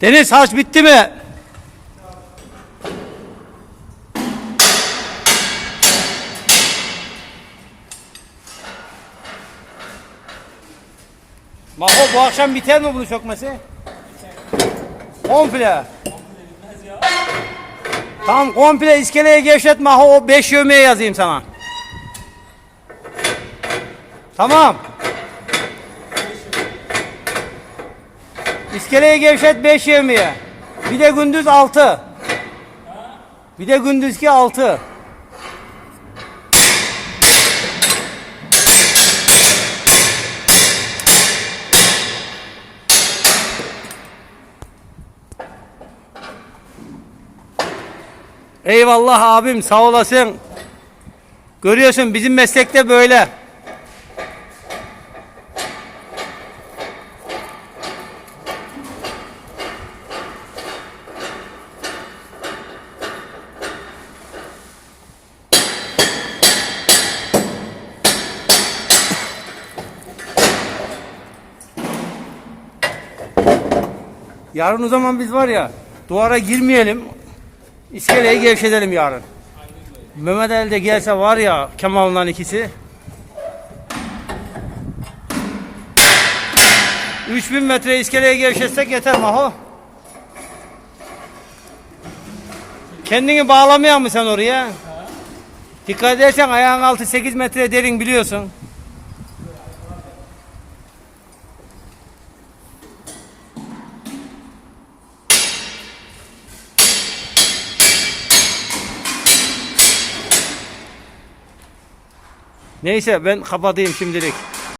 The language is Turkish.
Deniz harç bitti mi? Maho bu akşam biter mi bunu sökmesi? Komple. Tamam komple iskeleye gevşet Maho o 5 yövmeye yazayım sana. Tamam. İskeleye gevşet 5 yevmiye. Bir de gündüz 6. Bir de gündüzki 6. Eyvallah abim sağ olasın. Görüyorsun bizim meslekte böyle. Yarın o zaman biz var ya duvara girmeyelim. İskeleyi gevşetelim yarın. Mehmet Ali de gelse var ya Kemal'la ikisi. 3000 metre iskeleye gevşetsek yeter Maho. Kendini bağlamayan mı sen oraya? Dikkat edersen ayağın altı 8 metre derin biliyorsun. Neyse ben kapatayım şimdilik.